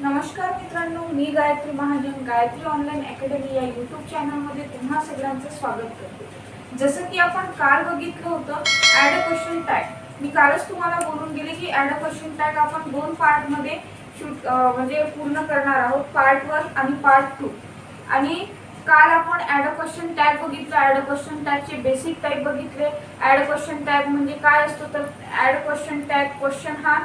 नमस्कार मित्रांनो मी गायत्री महाजन गायत्री ऑनलाईन अकॅडमी या युट्यूब चॅनलमध्ये पुन्हा सगळ्यांचं स्वागत करते. जसं की आपण काल बघितलं होतं ॲड अ क्वेश्चन टॅग मी कालच तुम्हाला बोलून गेले की ॲड अ क्वेश्चन टॅग आपण दोन पार्टमध्ये शूट म्हणजे पूर्ण करणार आहोत पार्ट वन आणि पार्ट टू आणि काल आपण ॲड अ क्वेश्चन टॅग बघितलं ॲड अ क्वेश्चन टॅगचे बेसिक टाईप बघितले. ॲड अ क्वेश्चन टॅग म्हणजे काय असतो तर ॲड क्वेश्चन टॅग क्वेश्चन हा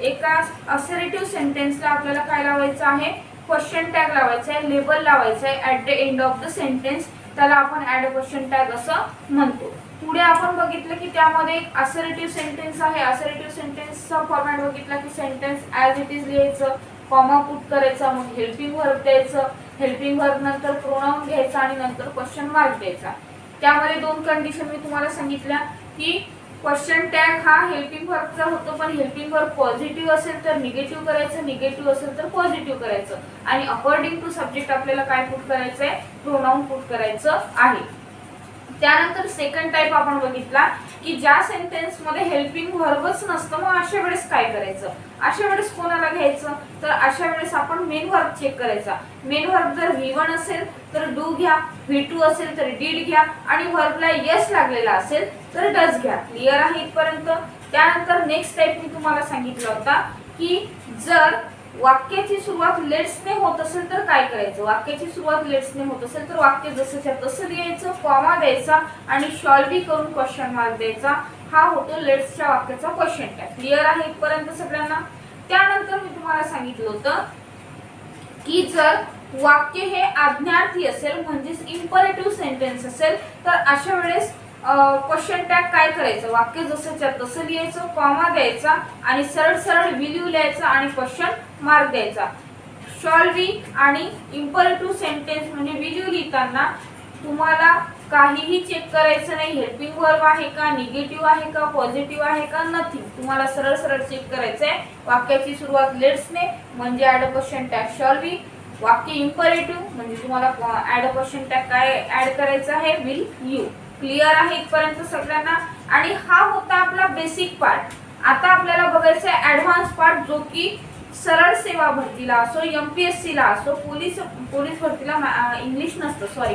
एका असरेटिव्ह सेंटेन्सला आपल्याला काय लावायचं आहे? क्वेश्चन टॅग लावायचा आहे लेबल लावायचं आहे. At the end of the sentence त्याला आपण ॲड क्वेश्चन टॅग असं म्हणतो. पुढे आपण बघितलं की त्यामध्ये एक असरेटिव्ह सेंटेन्स आहे. असरेटिव्ह सेंटेन्सचा फॉर्मॅट बघितला की सेंटेन्स ॲज इट इज लिहायचं. कॉमा पुट करायचा मग हेल्पिंग वर्ब द्यायचं. हेल्पिंग वर्ब नंतर प्रोनाऊन घ्यायचा आणि नंतर क्वेश्चन मार्क द्यायचा. त्यामध्ये दोन कंडिशन मी तुम्हाला सांगितल्या की क्वेश्चन टॅग हा हेल्पिंग वर्कचा होतो पण हेल्पिंग वर्क पॉझिटिव्ह असेल तर निगेटिव्ह करायचं निगेटिव्ह असेल तर पॉझिटिव्ह करायचं. आणि अकॉर्डिंग टू सब्जेक्ट आपल्याला काय पुट करायचं आहे प्रोनाऊन पुट करायचं आहे. त्यानंतर सेकंड टाईप आपण बघितला की ज्या सेंटेन्समध्ये हेल्पिंग व्हर्बच नसतं मग अशा वेळेस काय करायचं? अशा वेळेस कोणाला घ्यायचं? तर अशा वेळेस आपण मेन व्हर्ब चेक करायचा. मेन व्हर्ब जर व्ही वन असेल तर डू घ्या. व्ही टू असेल तर डीड घ्या. आणि व्हर्बला यस लागलेला असेल तर डज घ्या. क्लिअर आहे इथपर्यंत? त्यानंतर नेक्स्ट टाईप मी तुम्हाला सांगितलं होता की जर वाक्याची सुरुवात लेट्सने होत असेल तर काय करायचं? वाक्याची सुरुवात लेट्सने होत असेल तर वाक्य जसंच्या तसं लिहायचं कॉमा द्यायचा आणि शॉल्व करून क्वेश्चन मार्क द्यायचा. हा होतो लेट्सच्या वाक्याचा क्वेश्चन टॅग क्लिअर आहे इथपर्यंत सगळ्यांना? त्यानंतर मी तुम्हाला सांगितलं होतं की जर वाक्य हे आज्ञार्थी असेल म्हणजेच इम्परेटिव्ह सेंटेन्स असेल तर अशा वेळेस क्वेश्चन टॅग काय करायचं? वाक्य जसंच्या तसं लिहायचं कॉमा द्यायचा आणि सरळ सरळ विल्यू लिहायचा आणि क्वेश्चन मार्क द्यायचा. शॉल्वी आणि इम्परेटिव्ह सेंटेन्स म्हणजे विल्यू लिहिताना तुम्हाला काहीही चेक करायचं नाही. हेल्पिंग वर्ब आहे का निगेटिव्ह आहे का पॉझिटिव्ह आहे का नथिंग तुम्हाला सरळ सरळ चेक म्हणजे म्हणजे करायचं आहे वाक्याची सुरुवात लेट्सने म्हणजे add a question tag shall we वाक्य इम्परेटिव्ह म्हणजे तुम्हाला ॲड क्वेश्चन टॅग काय ॲड करायचं आहे? विल यू क्लिअर आहे इथपर्यंत सगळ्यांना. आणि हा होता आपला बेसिक पार्ट आता आपल्याला बघायचा आहे ॲडव्हान्स पार्ट जो की सरळ सेवा भरतीला असो एम पी एस सीला असो पोलीस पोलीस भरतीला इंग्लिश नसतं सॉरी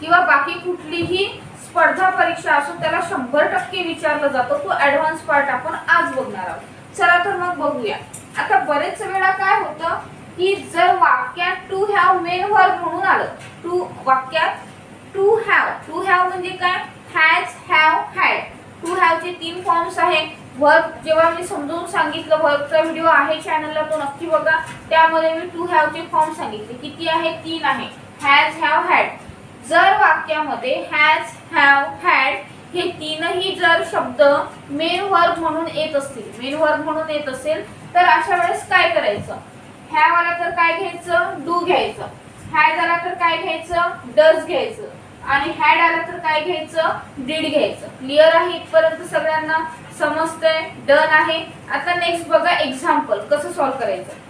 किंवा बाकी कुठलीही स्पर्धा परीक्षा असो त्याला शंभर टक्के विचारलं जातो तो ॲडव्हान्स पार्ट आपण आज बघणार आहोत. चला तर मग बघूया. आता बरेच वेळा काय होतं की जर वाक्यात टू ह्या मेन वर्ग म्हणून आलं टू वाक्यात टू हॅव टू हॅव म्हणजे काय? हॅज हॅव हॅड टू हॅवचे तीन फॉर्म्स आहेत. वर्क जेव्हा मी समजून सांगितलं वर्कचा व्हिडिओ आहे चॅनलला तो नक्की बघा. त्यामध्ये मी टू हॅवचे फॉर्म सांगितले. किती आहे? तीन आहे. हॅज हॅव हॅड जर वाक्यामध्ये हॅज हॅव हॅड हे तीनही जर शब्द मेन वर्क म्हणून येत असतील मेन वर्क म्हणून येत असेल तर अशा वेळेस काय करायचं? हॅव आला तर काय घ्यायचं? डू घ्यायचं. हॅज आला तर काय घ्यायचं? डज घ्यायचं. आणि हॅड आला तर काय घ्यायचं? डीड घ्यायचं. क्लिअर आहे? इथपर्यंत सगळ्यांना समजतंय? डन आहे? आता नेक्स्ट बघा एक्झाम्पल कसं सॉल्व्ह करायचं?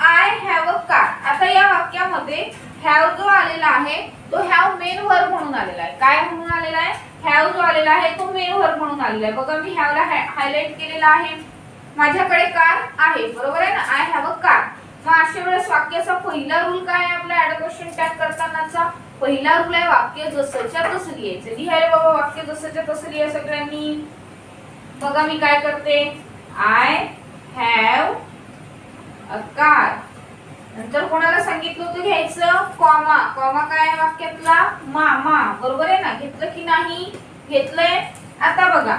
आय हॅव अ कार आता या वाक्यामध्ये हॅव जो आलेला आहे तो हॅव मेन वर्ब म्हणून आलेला आहे. काय म्हणून आलेला आहे? हॅव जो आलेला आहे तो मेन वर्ब म्हणून आलेला आहे. बघा मी हॅवला हायलाइट केलेला आहे. माझ्याकडे कार आहे. बरोबर आहे ना? आय हॅव अ कार मग अशा वेळेस वाक्याचा पहिला रूल काय आहे आपल्या ऍड क्वेश्चन टॅग करतानाचा? पहिला रूल आहे वाक्य जसंच्या तसं लिहायचं. लिहाय बाबा वाक्य जसंच्या तसं लिहा सगळ्यांनी. बघा मी काय करते. आय हॅव अ कार नंतर कोणाला सांगितलं होतं घ्यायचं? कॉमा कॉमा काय आहे वाक्यातला? मामा. बरोबर आहे ना? घेतलं की नाही? घेतलंय? आता बघा.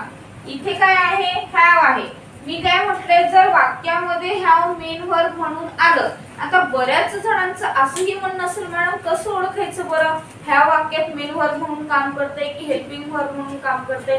इथे काय आहे? हॅव आहे. मी काय म्हटलंय जर वाक्यामध्ये ह्या मेन वर्ब म्हणून आलं आता बऱ्याच जणांचं असंही म्हणणं असेल मॅडम कसं ओळखायचं बरं? ह्या वाक्यात मेन वर्ब म्हणून काम करते की हेल्पिंग वर्ब म्हणून काम करते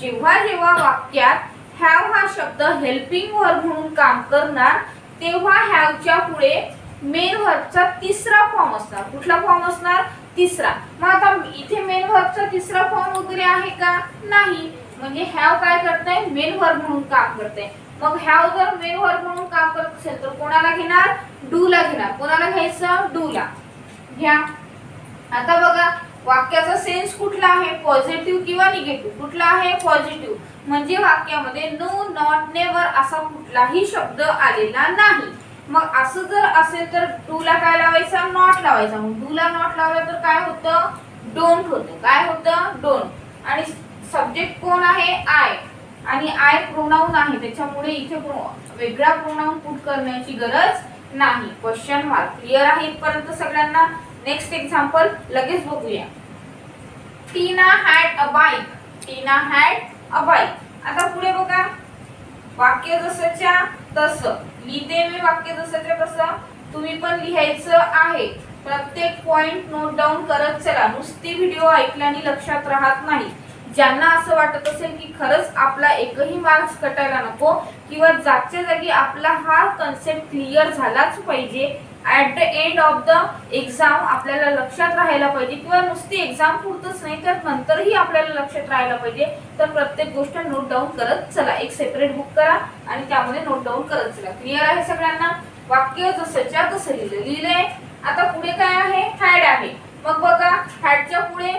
जेव्हा जेव्हा वाक्यात हॅव हा शब्द हेल्पिंग वर्ब म्हणून काम करणार तेव्हा हॅवच्या पुढे मेन वर्बचा तिसरा फॉर्म असणार. कुठला फॉर्म असणार? तिसरा. मग आता इथे मेन वर्बचा तिसरा फॉर्म वगैरे आहे का? नाही. म्हणजे हॅव काय करते मेन वर्ब म्हणून काम करते मग हॅव जर मेन वर्ब म्हणून काम करत असेल तर कोणाला घेणार? डू ला घेणार. कोणाला घ्यायचं? डू ला घ्या. आता बघा वाक्याचा सेन्स कुठला आहे? पॉझिटिव्ह किंवा निगेटिव्ह कुठला आहे? पॉझिटिव्ह म्हणजे वाक्यामध्ये नो नॉट नेवर असा कुठलाही शब्द आलेला नाही. मग असं जर असेल तर डू ला काय लावायचा? नॉट लावायचा. मग डूला नॉट लावला तर काय होतं? डोंट होतं. काय होतं? डोंट आणि सब्जेक्ट कोण आहे? आय आणि आय प्रोनाऊन आहे. त्याच्यामुळे इथे वेगळा प्रोनाऊन पुट करण्याची गरज नाही. क्वेश्चन मार्क क्लिअर आहे इथपर्यंत सगळ्यांना? नेक्स्ट एक्झाम्पल लगेच बघूया. Tina had a bike Tina had a bike आता पुढे बघा. वाक्य जसंच्या तसं. लिहिते मी वाक्य जसंच्या तसं. तुम्ही पण लिहायचं आहे. प्रत्येक पॉइंट नोट डाऊन करत चला. नुसती व्हिडिओ ऐकल्याने लक्षात राहत नाही. ज्यांना असं वाटत असेल की खरंच आपला एकही मार्क्स कटायला नको किंवा जागच्या जागी आपला हा कन्सेप्ट क्लिअर झालाच पाहिजे. At the end of the exam आपल्याला लक्षात राहायला पाहिजे किंवा नुसती एक्झाम पुरतच नाही तर नंतरही आपल्याला लक्षात राहायला पाहिजे. तर प्रत्येक गोष्ट नोट डाऊन करत चला एक सेपरेट बुक करा आणि त्यामध्ये नोट डाऊन करत चला. क्लिअर आहे सगळ्यांना? वाक्य जसंच्या तसं लिहिलं. लिहिलंय. आता पुढे काय आहे? हॅड आहे. मग बघा हॅडच्या पुढे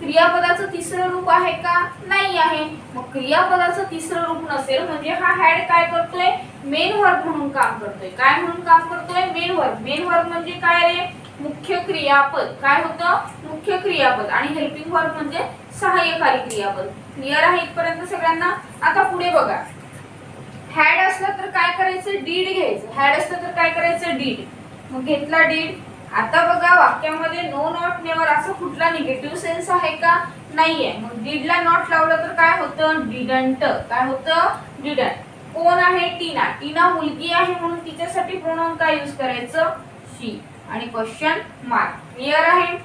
क्रियापदाचं तिसरं रूप आहे का? नाही आहे. मग क्रियापदाचं तिसरं रूप नसेल म्हणजे हा हॅड काय करतोय? मेन वर्ब म्हणून काम करतोय. काय म्हणून काम करतोय? मेन वर्ब मेन वर्ब म्हणजे काय रे? मुख्य क्रियापद. काय होतं? मुख्य क्रियापद. आणि हेल्पिंग वर्ब म्हणजे सहाय्यकारी क्रियापद. क्लिअर आहे इथपर्यंत सगळ्यांना? आता पुढे बघा. हॅड असलं तर काय करायचं? डीड घ्यायचं. हॅड असलं तर काय करायचं? डीड मग घेतला डीड आता बघा वाक्यामध्ये नो नॉट नेवर असं कुठला निगेटिव्ह सेन्स आहे का? नाहीये. मग डीडला नॉट लावलं तर काय होतं? डिडंट काय होतं? डिडंट कोण आहे? टीना. टीना मुलगी आहे म्हणून तिच्यासाठी प्रोनाउन काय यूज करायचं? शी आणि क्वेश्चन मार्क क्लिअर आहे?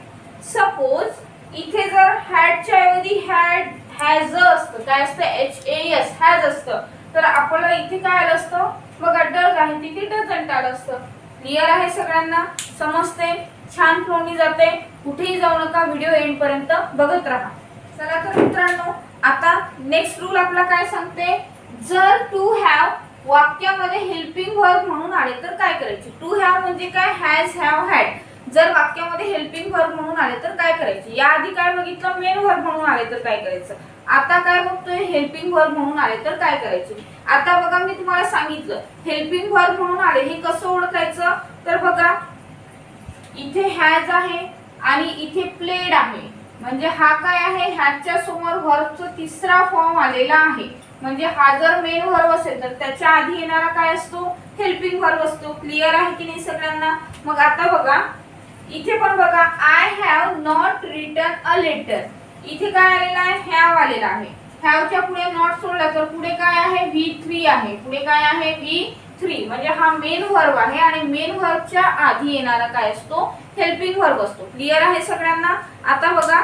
सपोज इथे जर हॅडच्या ऐवजी हॅड हॅज असतं. काय असतं? एच ए एस हॅज असतं. तर आपल्याला इथे काय आलं असतं? बघा डज आहे. तिथे डझंट आलं असतं. क्लिअर आहे सगळ्यांना? समजते छान फ्लोनी जाते. कुठेही जाऊ नका व्हिडिओ एंड पर्यंत बघत राहा. चला तर मित्रांनो आता नेक्स्ट रूल आपला काय सांगते? जर टू हॅव वाक्यामध्ये हेल्पिंग वर्ब म्हणून आले तर काय करायचे? टू हॅव म्हणजे काय? हॅज हॅव हॅड जर वाक्यामध्ये हेल्पिंग वर्ब म्हणून आले तर काय करायचे? याआधी काय बघितलं? मेन वर्ब म्हणून आले तर काय करायचं? आता काय बघतोय? हेल्पिंग वर्ब म्हणून आले तर काय करायचे? आता बघा मी तुम्हाला सांगितलं हेल्पिंग वर्ब म्हणून आले हे कसं ओळखायचं? तर बघा इथे हॅज आहे आणि इथे प्लेड आहे. म्हणजे हा काय आहे? ह्याच्या समोर व्हर्बचा तिसरा फॉर्म आलेला आहे. म्हणजे हा जर मेन व्हर्ब असेल तर त्याच्या आधी येणारा काय असतो? हेल्पिंग व्हर्ब असतो. क्लिअर आहे की नाही सगळ्यांना? मग आता बघा इथे पण बघा I have not return a letter इथे काय आलेला आहे? हॅव आलेला आहे. हॅवच्या पुढे नॉट सोडला तर पुढे काय आहे? व्ही थ्री आहे. पुढे काय आहे? व्ही थ्री म्हणजे हा मेन व्हर्ब आहे आणि मेन व्हर्बच्या आधी येणारा काय असतो? हेल्पिंग व्हर्ब असतो. क्लिअर आहे सगळ्यांना? आता बघा.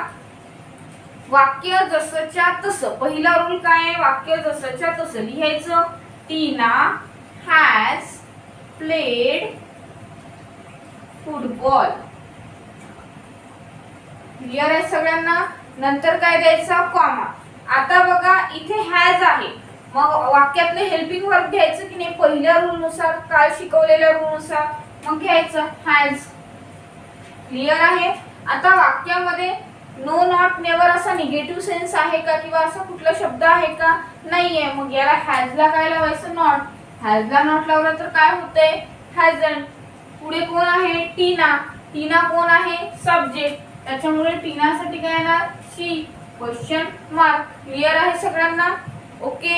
वाक्य जसंच्या तसं. पहिला रूल काय आहे? वाक्य जसंच्या तसं. लिहायचं. Tina has played football clear आहे सगळ्यांना? नंतर काय द्यायचा? कॉमा आता बघा इथे हॅज आहे. मग वाक्यातलं हेल्पिंग वर्क घ्यायचं की नाही? पहिल्या रूलनुसार काल शिकवलेल्या रूलनुसार मग घ्यायचं हॅज क्लिअर आहे? आता वाक्यामध्ये नो नॉट नेवर असा निगेटिव्ह सेन्स आहे का किंवा असा कुठला शब्द आहे का? नाहीये. मग याला हॅजला काय लावायचं? नॉट हॅजला नॉट लावलं तर काय होतंय? हॅजन पुढे कोण आहे? टीना. टीना कोण आहे? सब्जेक्ट त्याच्यामुळे टीनासाठी काय येणार? शी क्वेश्चन मार्क क्लिअर आहे सगळ्यांना? ओके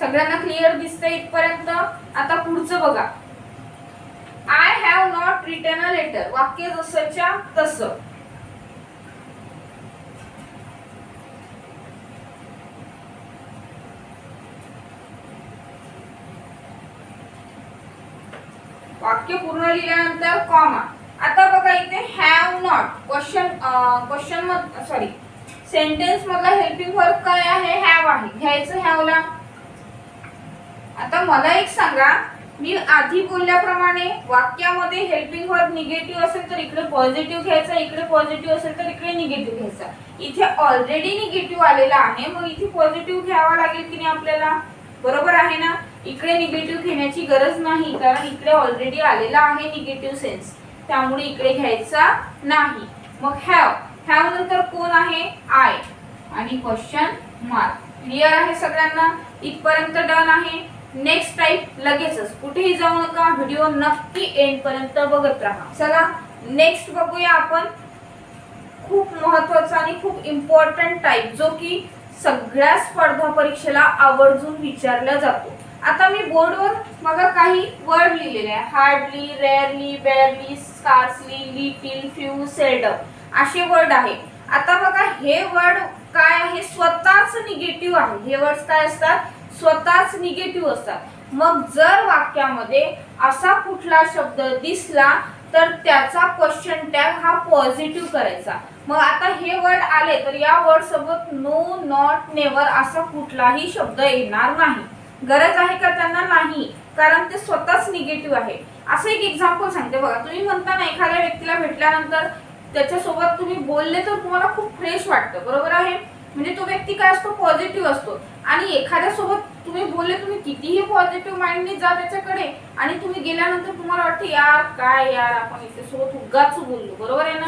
सगळ्यांना क्लिअर दिसतंय इथपर्यंत. आता पुढचं बघा. I have not return a letter वाक्य जसंच्या तसं. वाक्य पूर्ण लिहिल्यानंतर कॉमा आता बघा इथे have not question question sorry sentence मधला हेल्पिंग वर्ब काय आहे? हॅव आहे. घ्यायचं हॅवला आता मला एक सांगा. मी आधी बोलल्याप्रमाणे वाक्यामध्ये हेल्पिंग वर्ब निगेटिव्ह असेल तर इकडे पॉझिटिव्ह घ्यायचा इकडे पॉझिटिव्ह असेल तर इकडे निगेटिव्ह घ्यायचा. इथे ऑलरेडी निगेटिव्ह आलेला आहे. मग इथे पॉझिटिव्ह घ्यावा लागेल की नाही आपल्याला? बरोबर आहे ना? इकडे निगेटिव्ह घेण्याची गरज नाही कारण इकडे ऑलरेडी आलेला आहे निगेटिव्ह सेन्स त्यामुळे इकडे घ्यायचा नाही. मग हॅव ह्यानंतर कोण आहे? आय आणि क्वेश्चन मार्क क्लिअर आहे सगळ्यांना? इथपर्यंत डन आहे. नेक्स्ट टाईप लगेचच. कुठेही जाऊ नका. व्हिडिओ नक्की एंड पर्यंत बघत राहा. चला नेक्स्ट बघूया आपण. खूप महत्त्वाचा आणि खूप इम्पॉर्टंट टाइप जो की सगळ्या स्पर्धा परीक्षेला आवर्जून विचारला जातो. आता मी बोर्डवर मग काही वर्ड लिहिलेले आहे. Hardly rarely barely scarcely little few seldom असे वर्ड आहे. आता बघा हे वर्ड काय आहे? स्वतःच निगेटिव्ह आहे. हे वर्ड काय असतात? स्वतःच निगेटिव्ह असतात. मग जर वाक्यामध्ये असा कुठला शब्द दिसला तर त्याचा क्वेश्चन टॅग हा पॉझिटिव्ह करायचा. मग आता हे वर्ड आले तर या वर्ड सोबत नो नॉट नेवर असा कुठलाही शब्द येणार नाही. गरज आहे का त्यांना? नाही. कारण ते स्वतःच निगेटिव्ह आहे. असं एक एक्झाम्पल सांगते बघा. तुम्ही म्हणता ना एखाद्या व्यक्तीला भेटल्यानंतर त्याच्यासोबत तुम्ही बोलले तर तुम्हाला खूप फ्रेश वाटतं बरोबर आहे? म्हणजे तो व्यक्ती काय असतो? पॉझिटिव्ह असतो. आणि एखाद्या सोबत तुम्ही बोलले तुम्ही कितीही पॉझिटिव्ह माइंडने जा त्याच्याकडे आणि तुम्ही गेल्यानंतर तुम्हाला वाटतं यार काय यार आपण इथे सोबत उगाच बोललो. बरोबर आहे ना?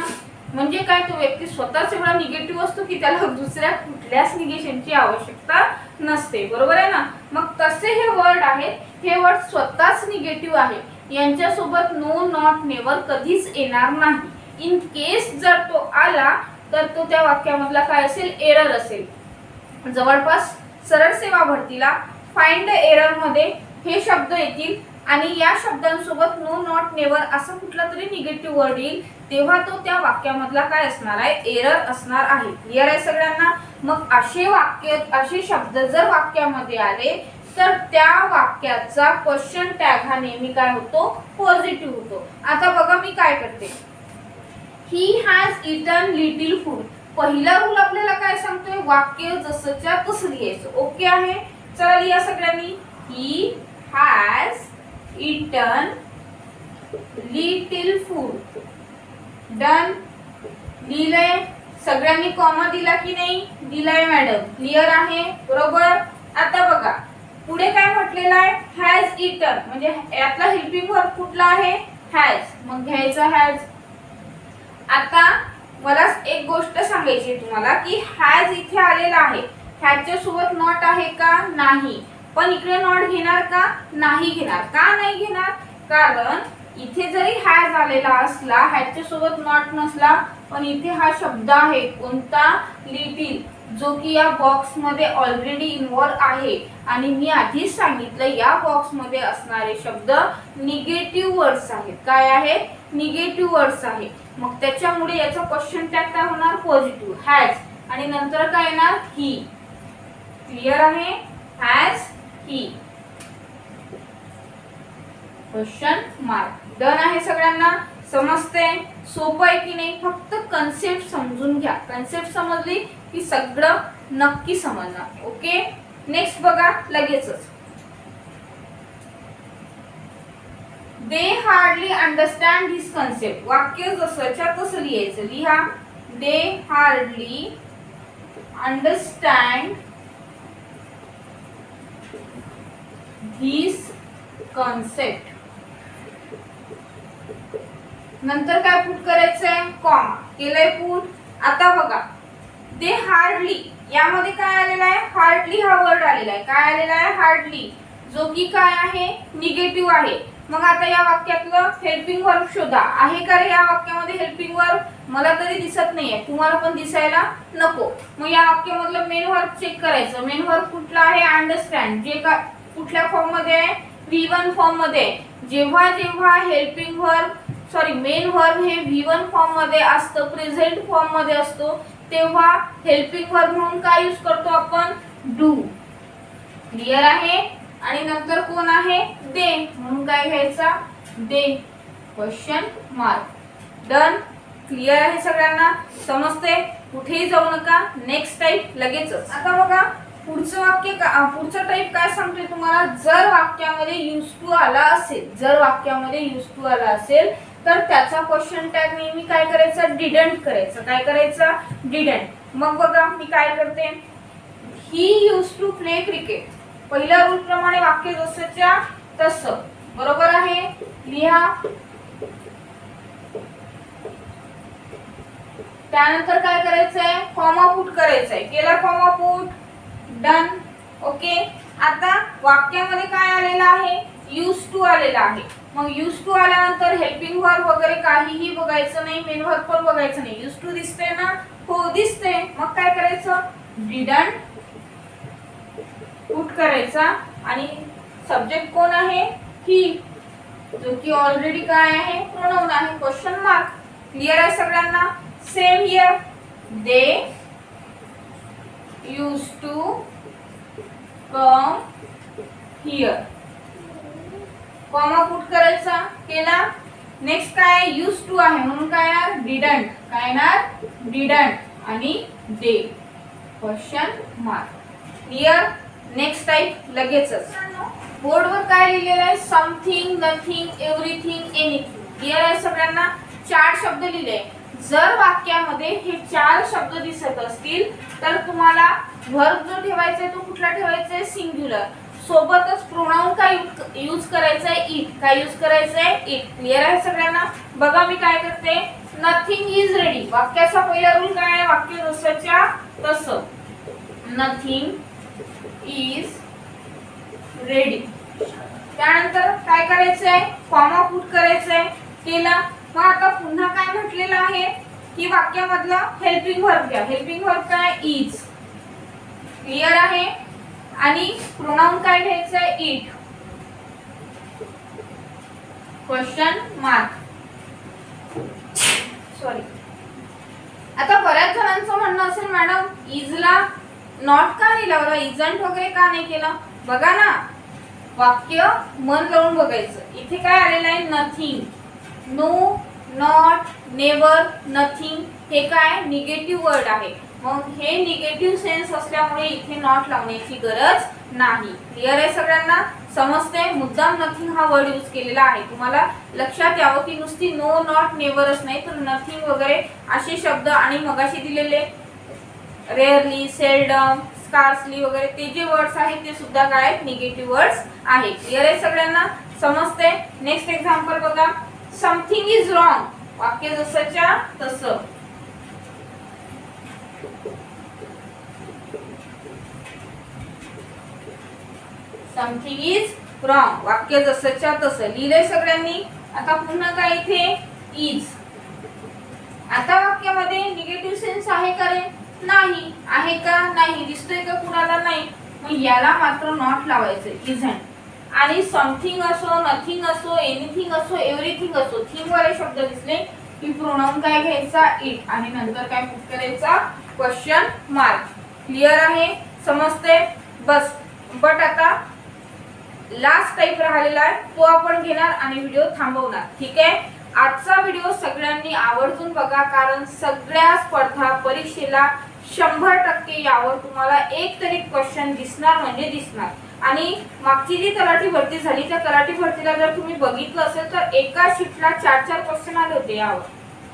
म्हणजे काय तो व्यक्ती स्वतःच एवढा निगेटिव्ह असतो की त्याला दुसऱ्या कुठल्याच निगेशनची आवश्यकता नसते. बरोबर आहे ना? मग तसे हे वर्ड आहेत. हे वर्ड स्वतःच निगेटिव्ह आहे. यांच्यासोबत नो नॉट नेवर कधीच येणार नाही. इन केस जर तो आला तर तो त्या वाक्यामधला काय असेल? एरर असेल. जवळपास सरळ सेवा भरतीला फाइंड एररमध्ये हे शब्द येतील आणि या शब्दांसोबत नो नॉट नेवर असं कुठला तरी निगेटिव्ह वर्ड येईल तेव्हा तो त्या वाक्यामधला काय असणार आहे? एरर असणार आहे. क्लिअर आहे सगळ्यांना? मग असे वाक्य असे शब्द जर वाक्यामध्ये आले तर त्या वाक्याचा क्वेश्चन टॅग हा नेहमी काय होतो? पॉझिटिव्ह होतो. आता बघा मी काय करते. He has eaten little food पहिला रूल आपल्याला काय सांगतोय? वाक्य जसंच्या तसं लिहायचं. ओके आहे? चला लिहा सगळ्यांनी. He has eaten little food done लिहिलंय. सगळ्यांनी कॉमा दिला की नाही? दिलाय मॅडम क्लिअर आहे? बरोबर? आता बघा. पुढे काय म्हटलेलं आहे? हॅज इटन म्हणजे यातला हेल्पिंग वर्क कुठला आहे? हॅज मग घ्यायचा हॅज आता मला एक गोष्ट सांगायची तुम्हाला की हॅज इथे आलेला आहे. ह्याच्या सोबत नॉट आहे का? नाही. पण इकडे नॉट घेणार का? नाही घेणार. का नाही घेणार? कारण इथे जरी हॅज आलेला असला ह्याच्या सोबत नॉट नसला पण इथे हा शब्द आहे कोणता? लिटिल. जो की या बॉक्समध्ये ऑलरेडी इन्व्हॉल्व आहे. आणि मी आधीच सांगितलं या बॉक्समध्ये असणारे शब्द निगेटिव्ह वर्ड्स आहेत. काय आहेत? निगेटिव्ह वर्ड्स आहे मग त्याच्यामुळे याचा क्वेश्चन टॅग काय होणार? पॉझिटिव्ह हॅज आणि नंतर काय येणार? ही क्लिअर आहे? Has he question mark done आहे सगळ्यांना? समजते सोपं आहे की नाही? फक्त कन्सेप्ट समजून घ्या. कन्सेप्ट समजली की सगळं नक्की समजणार. ओके नेक्स्ट बघा. लगेचच. They hardly understand this concept वाक्य जसंच्या तसं लिहायचं. लिहा. They hardly understand this concept नंतर काय पुट करायचंय? कॉम केलंय पुट आता बघा. दे हार्डली यामध्ये काय आलेला आहे? हार्डली हा वर्ड आलेला आहे. काय आलेला आहे? हार्डली जो की काय आहे? निगेटिव्ह आहे. मग आता या वाक्यातलं हेल्पिंग वर्ब शोधा. आहे का रे या वाक्यामध्ये हेल्पिंग वर्ब मला तरी दिसत नाहीये. तुम्हाला पण दिसायला नको. मग या वाक्यामधलं मेन वर्ब चेक करायचं. मेन वर्ब कुठला आहे? अंडरस्टँड जे का कुठल्या फॉर्ममध्ये आहे? व्ही वन फॉर्ममध्ये आहे. जेव्हा जेव्हा helping verb sorry main verb हे व्ही वन फॉर्ममध्ये असतं प्रेझेंट फॉर्ममध्ये असतो तेव्हा हेल्पिंग वर्ब म्हणून काय यूज करतो आपण? डू क्लिअर आहे? आणि नंतर कोण आहे? दे. म्हणून काय घ्यायचा? They. Question mark done clear आहे सगळ्यांना? समजते कुठेही जाऊ नका. नेक्स्ट टाईप लगेचच. आता बघा पुढचं वाक्य का पुढचं टाईप काय सांगते तुम्हाला? जर वाक्यामध्ये यूज टू आला असेल जर वाक्यामध्ये यूज टू आला असेल तर त्याचा क्वेश्चन टॅग नेहमी काय करायचा? डिडंट करायचं. काय करायचं? डिडंट मग बघा मी काय करते? He use to play cricket पहिल्या रूल प्रमाणे वाक्य जसंच्या तस. बरोबर आहे? लिहा. त्यानंतर काय करायचंय? कॉमा पुट करायचंय. केला कॉमा पुट डन ओके आता वाक्यामध्ये काय आलेलं आहे? यूज टू आलेला आहे. मग यूज टू आल्यानंतर हेल्पिंग वर्ब वगैरे काहीही बघायचं नाही. मेन वर्ब पण बघायचं नाही. यूज टू दिसते ना? हो दिसते मग काय करायचं? डिडंट पुट करायचा. आणि सब्जेक्ट कोण आहे? ही. जो की ऑलरेडी काय आहे? प्रोनाउन आहे. क्वेश्चन मार्क क्लिअर आहे सगळ्यांना? Same here they use to come here comma put करायचा. केला. नेक्स्ट काय? यूज टू आहे. म्हणून काय येणार? डिडंट काय येणार? डिडंट आणि they question mark clear next type लगेचच. बोर्डवर काय लिहिलेलं आहे? Something nothing everything anything clear आहे सगळ्यांना चार शब्द लिहिले. जर वाक्यामध्ये हे चार शब्द दिसत असतील तर तुम्हाला व्हर्ब जो ठेवायचा आहे तो कुठला ठेवायचा आहे? सिंग्युलर सोबतच प्रोनाउन काय यूज करायचं आहे? इट काय यूज करायचं आहे? इट क्लिअर आहे सगळ्यांना? बघा मी काय करते. नथिंग इज रेडी वाक्याचा पहिला रूल काय आहे? वाक्य जसंच्या तसं. नथिंग इज रेडी त्यानंतर काय करायचंय? कॉमा पुट करायचंय. केला. मग आता पुन्हा काय म्हटलेलं आहे? की वाक्यामधलं हेल्पिंग वर्क घ्या. हेल्पिंग वर्क काय? इज क्लिअर आहे? आणि प्रोनाऊन काय घ्यायचं आहे इट क्वेश्चन मार्क सॉरी आता बऱ्याच जणांचं म्हणणं असेल मॅडम इजला नॉट का नाही लावलं? इजंट वगैरे का नाही केलं? बघा ना. वाक्य मन लावून बघायचं. इथे काय आलेलं आहे? Nothing no not never nothing हे काय? निगेटिव्ह वर्ड आहे. मग हे निगेटिव्ह सेन्स असल्यामुळे इथे नॉट लावण्याची गरज नाही. क्लिअर आहे सगळ्यांना? समजते मुद्दाम नथिंग हा वर्ड यूज केलेला आहे. तुम्हाला लक्षात यावं की नुसती नो नॉट नेवरच नाही तर नथिंग वगैरे असे शब्द आणि मगाशी दिलेले रेअरली सेल्डम स्कार्सली वगैरे ते जे वर्ड्स आहेत ते सुद्धा काय? निगेटिव्ह वर्ड्स आहेत. क्लिअर आहे सगळ्यांना समजते नेक्स्ट एक्झाम्पल बघा. समथिंग इज रॉंग वाक्य जसंच्या तसं. समथिंग इज रॉंग वाक्य जसंच्या तसं. लिहिलंय सगळ्यांनी? आता पुन्हा काय इथे? इज आता वाक्यामध्ये निगेटिव्ह सेन्स आहे का रे? नाही आहे का? नाही दिसतोय का कुणाला? नाही. मग याला मात्र नॉट लावायचं इझंट आणि समथिंग असो नथिंग असो एनिथिंग असो एव्हरीथिंग असो थिंग वाले शब्द दिसले की प्रोनाउन काय घ्यायचा? इट आणि नंतर काय पुट करायचा? क्वेश्चन मार्क क्लिअर आहे? समजते बस. बट आता लास्ट टाईप राहिलेला आहे. तो आपण घेणार आणि व्हिडिओ थांबवणार. ठीक आहे? आजचा व्हिडिओ सगळ्यांनी आवर्जून बघा कारण सगळ्या स्पर्धा परीक्षेला शंभर टक्के यावर तुम्हाला एक तरी क्वेश्चन दिसणार म्हणजे दिसणार. आणि मागची जी तलाठी भरती झाली त्या तलाठी भरतीला जर तुम्ही बघितलं असेल तर एका शिफ्टला चार चार क्वेश्चन आले होते यावर.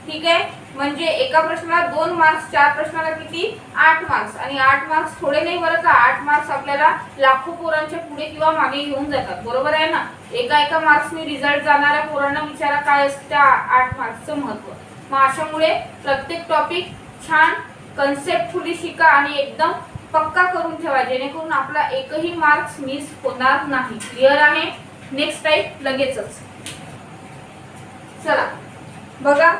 ठीक आहे? म्हणजे एका प्रश्नाला दोन मार्क्स चार प्रश्नाला किती? आठ मार्क्स आणि आठ मार्क्स थोडे नाही बरं का? आठ मार्क्स आपल्याला लाखो पोरांच्या पुढे किंवा मागे घेऊन जातात. बरोबर आहे ना? एका एका मार्क्सनी रिझल्ट जाणाऱ्या पोरांना विचारा काय असतं त्या आठ मार्क्सचं महत्त्व. मग अशामुळे प्रत्येक टॉपिक छान कन्सेप्टफुली शिका आणि एकदम पक्का करून ठेवा जेणेकरून आपला एकही मार्क्स मिस होणार नाही. क्लिअर आहे? नेक्स्ट टाईप लगेचच. चला. बघा.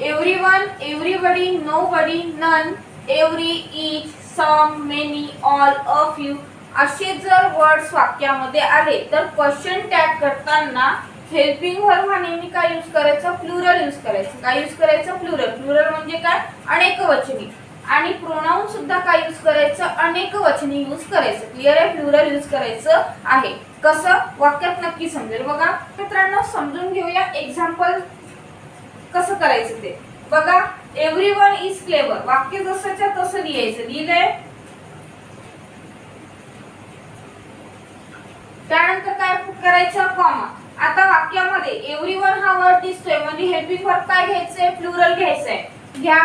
Every one everybody no body none every each some many all a few असे जर वर्ड्स वाक्यामध्ये आले तर क्वेश्चन टॅग करताना हेल्पिंग वर्ब हा नेहमी काय यूज करायचा? प्लुरल यूज करायचं. काय यूज करायचं? प्लुरल प्लुरल म्हणजे काय? अनेक वचनी आणि प्रोनाऊन सुद्धा काय यूज करायचं? अनेक वचनी यूज करायचं. क्लिअर आहे? प्लुरल यूज करायचं आहे. कसं? वाक्यात नक्की समजेल बघा. मित्रांनो समजून घेऊया एक्झाम्पल कसं करायचं ते. बघा एव्हरी वन इज क्लेवर वाक्य जसंच्या तसं लिहायचं. लिहिलंय? त्यानंतर काय करायचं? कॉमा आता वाक्यामध्ये एव्हरी वन हा वर्ड दिसतोय. म्हणजे हेल्पिंग वर्ड काय घ्यायचंय? प्लुरल घ्यायचंय. घ्या.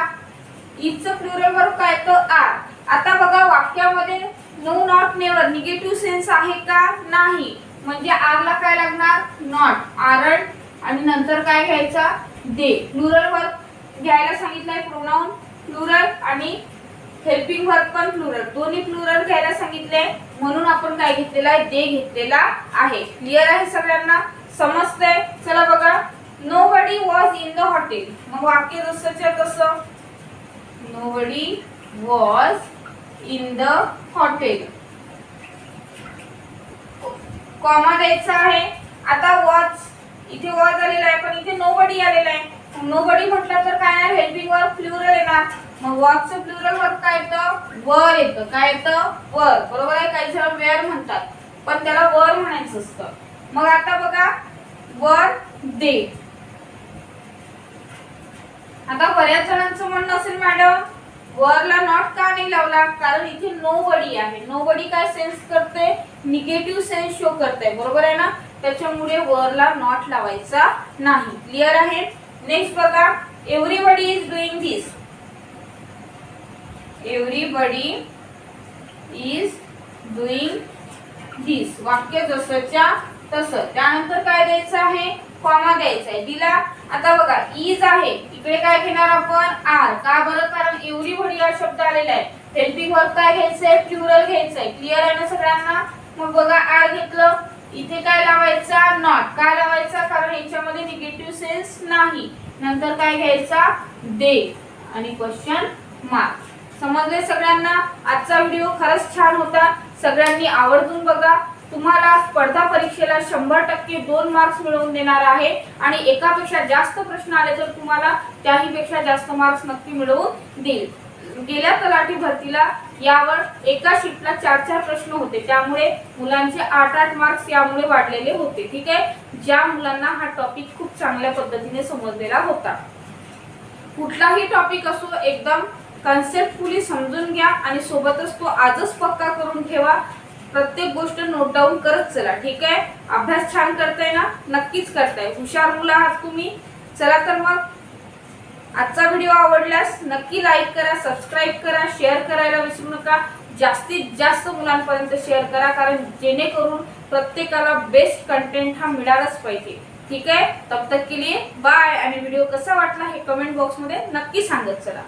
इथचं प्लुरल वर्ब काय तर आर आता बघा वाक्यामध्ये no not never negative sense आहे का? नाही. म्हणजे आरला काय लागणार? नॉट आरड आणि नंतर काय घ्यायचा? दे प्लुरल वर्ब घ्यायला सांगितलंय प्रोनाऊन प्लुरल आणि हेल्पिंग वर्क पण प्लुरल दोन्ही प्लुरल घ्यायला सांगितले म्हणून आपण काय घेतलेला आहे? दे घेतलेला आहे. क्लिअर आहे सगळ्यांना? समजतंय? चला बघा. No body was in the hotel मग वाक्य जसंच्या तसं. Nobody was in in the hotel comma द्यायचा आहे. आता वॉच इथे वॉच आलेला आहे पण इथे नोबडी आलेला आहे. नोबडी म्हटलं तर काय आहे हेल्पिंग वर्क प्लुरल येणार. मग वॉचचं प्लुरल वर्क काय येतं? वर येतं. काय येतं? वर बरोबर आहे? काही जण वेअर म्हणतात. पण त्याला वर म्हणायचं असतं. मग आता बघा. वर दे आता बऱ्याच जणांचं म्हणणं असेल मॅडम वरला नॉट का नाही लावला? कारण इथे नो बडी आहे. नो बडी काय सेन्स करते? निगेटिव्ह सेन्स शो करते. बरोबर आहे ना? त्याच्यामुळे वरला नॉट लावायचा नाही. क्लिअर आहे? नेक्स्ट बघा. Everybody is doing this everybody is doing this वाक्य जसंच्या तसं. त्यानंतर काय द्यायचं आहे? कॉमा द्यायचा आहे. दिला? आता बघा इज आहे. इकडे काय घेणार आपण? आर का बरं? कारण एवढी हा शब्द आलेला आहे. हेल्पिंग वर्क काय घ्यायचंय प्लुरल घ्यायचंय क्लिअर आहे. ना सगळ्यांना? मग बघा आर घेतलं. इथे काय लावायचा? नॉट काय लावायचा? कारण याच्यामध्ये निगेटिव्ह सेन्स नाही. नंतर काय घ्यायचा? दे. आणि क्वेश्चन मार्क समजले सगळ्यांना? आजचा व्हिडिओ खरंच छान होता. सगळ्यांनी आवर्जून बघा. तुम्हाला स्पर्धा परीक्षेला शंभर टक्के दोन मार्क्स मिळवून देणार आहे. आणि एकापेक्षा जास्त प्रश्न आले तर तुम्हाला त्याही पेक्षा जास्त मार्क्स नक्की मिळवून देईल. गेल्या तलाठी भरतीला यावर एका शीटला चार चार प्रश्न होते. त्यामुळे मुलांचे आठ आठ मार्क्स यामुळे वाढलेले होते. ठीक आहे? ज्या मुलांना हा टॉपिक खूप चांगल्या पद्धतीने समजलेला होता. कुठलाही टॉपिक असो एकदम कन्सेप्टफुली समजून घ्या आणि सोबतच तो आजच पक्का करून ठेवा. प्रत्येक गोष्ट नोट डाऊन करत चला ठीक आहे? अभ्यास छान करताय ना? नक्कीच करताय. हुशार मुलं आहात तुम्ही. चला तर मग आजचा व्हिडिओ आवडल्यास नक्की लाईक करा सबस्क्राईब करा शेअर करायला विसरू नका. जास्तीत जास्त मुलांपर्यंत शेअर करा कारण जेणेकरून प्रत्येकाला बेस्ट कंटेंट हा मिळालाच पाहिजे. ठीक आहे? तब तक के लिए बाय आणि व्हिडिओ कसा वाटला हे कमेंट बॉक्समध्ये नक्की सांगत चला.